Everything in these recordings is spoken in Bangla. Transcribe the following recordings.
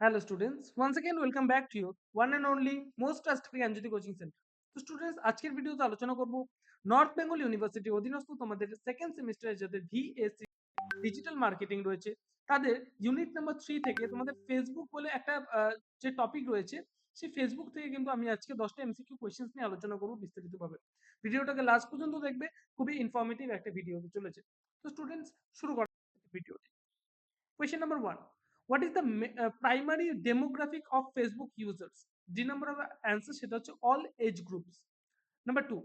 Hello students, once again welcome back to your one and only most trusted Gyanjyoti coaching centre তো স্টুডেন্টস আজকের ভিডিওতে আলোচনা করব নর্থ বেঙ্গল ইউনিভার্সিটি অধীনস্থ তোমাদের সেকেন্ড সেমিস্টারে যাদের ভিএসসি ডিজিটাল মার্কেটিং রয়েছে তাদের ইউনিট নাম্বার থ্রি থেকে তোমাদের ফেসবুক বলে একটা যে টপিক রয়েছে সেই ফেসবুক থেকে কিন্তু আমি আজকে দশটা এমসিকিউ কোয়েশ্চেন্স নিয়ে আলোচনা করব বিস্তারিতভাবে। ভিডিওটাকে লাস্ট পর্যন্ত দেখবে খুবই ইনফরমেটিভ একটা ভিডিও চলেছে। তো স্টুডেন্টস শুরু করা ভিডিওটি Question number one What is the ma- uh, primary demographic of Facebook users? The number of answers সেটা হচ্ছে all age groups. Number two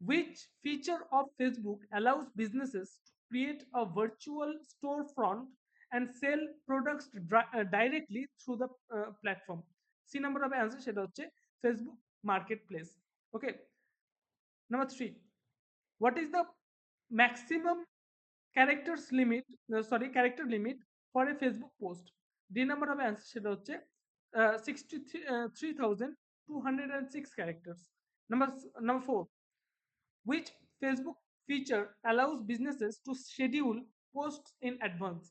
Which feature of Facebook allows businesses to create a virtual storefront and sell products dri- uh, directly through the uh, platform? C number of answers সেটা হচ্ছে Facebook Marketplace. Okay. Number three What is the maximum characters limit uh, sorry character limit for a Facebook post The number of answers সেটা হচ্ছে uh, 63206 characters number s- number 4 which Facebook feature allows businesses to schedule posts in advance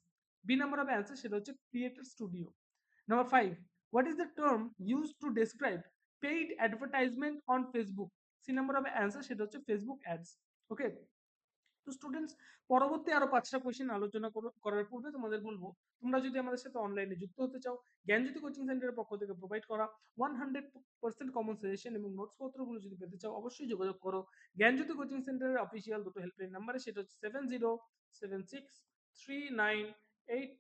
b number of answers সেটা হচ্ছে creator studio number 5 what is the term used to describe paid advertisement on Facebook c number of answers সেটা হচ্ছে Facebook ads okay তো স্টুডেন্টস পরবর্তী আরও পাঁচটা কোয়েশ্চেন আলোচনা করার পূর্বে তোমাদের বলব, তোমরা যদি আমাদের সাথে অনলাইনে যুক্ত হতে চাও, জ্ঞানজ্যোতি কোচিং সেন্টারের পক্ষ থেকে প্রোভাইড করা one hundred percent common suggestion এবং নোটস পত্রগুলো যদি পেতে চাও, অবশ্যই যোগাযোগ করো। জ্ঞানজ্যোতি কোচিং সেন্টারের অফিসিয়াল দুটো হেল্পলাইন নাম্বারে সেটা হচ্ছে seven zero seven six three nine eight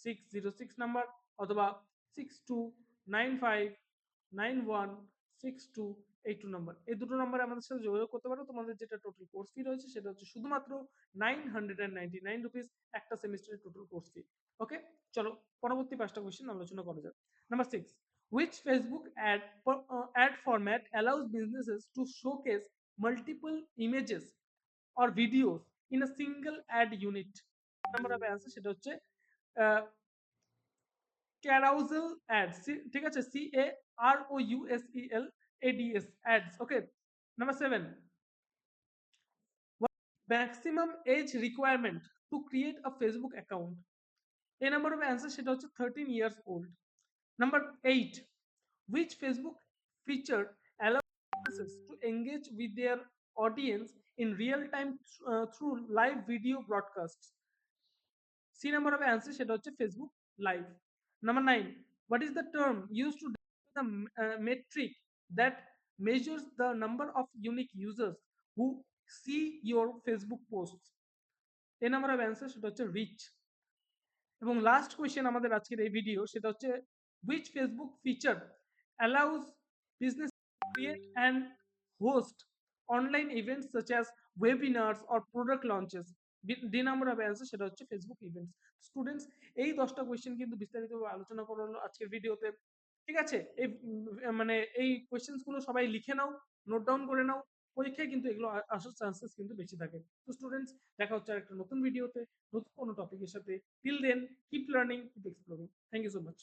six zero six number অথবা six two nine five nine one six two এই টু নাম্বার এই দুটো নাম্বারে আমাদের সাথে যোগাযোগ করতে পারো। তোমাদের যেটা টোটাল কোর্স ফি রয়েছে সেটা হচ্ছে শুধুমাত্র nine hundred and ninety nine rupees একটা সেমিস্টারের টোটাল কোর্স ফি ওকে চলো পরবর্তী পাঁচটা কোয়েশ্চেন আলোচনা করা যাক। Number six ad for, uh, ad format allows businesses to showcase multiple images or videos in a single ad unit? Number of answer সেটা হচ্ছে ক্যারাউজেল অ্যাড ঠিক আছে? C A R O U S E L A D S ads okay number 7 maximum age requirement to create a facebook account a number of answers সেটা হচ্ছে 13 years old number 8 which facebook feature allows businesses to engage with their audience in real time uh, through live video broadcasts c number of answers সেটা হচ্ছে facebook live number 9 what is the term used to describe the uh, metric that measures the number of unique users who see your facebook posts a number of answers সেটা হচ্ছে reach এবং লাস্ট কোয়েশ্চেন আমাদের আজকের এই ভিডিও সেটা হচ্ছে which Facebook feature allows business to create and host online events such as webinars or product launches the number of answer সেটা হচ্ছে ফেসবুক ইভেন্টস স্টুডেন্টস এই দশটা কোয়েশ্চেন কিন্তু বিস্তারিতভাবে আলোচনা করা হলো আজকের ভিডিওতে ঠিক আছে? এই মানে এই কোয়েশ্চেন্সগুলো সবাই লিখে নাও নোট ডাউন করে নাও। পরীক্ষায় কিন্তু এগুলো আসার চান্সেস কিন্তু বেশি থাকে। তো স্টুডেন্টস দেখা হচ্ছে আরেকটা নতুন ভিডিওতে নতুন কোনো টপিকের সাথে। Till then keep learning keep exploring thank you so much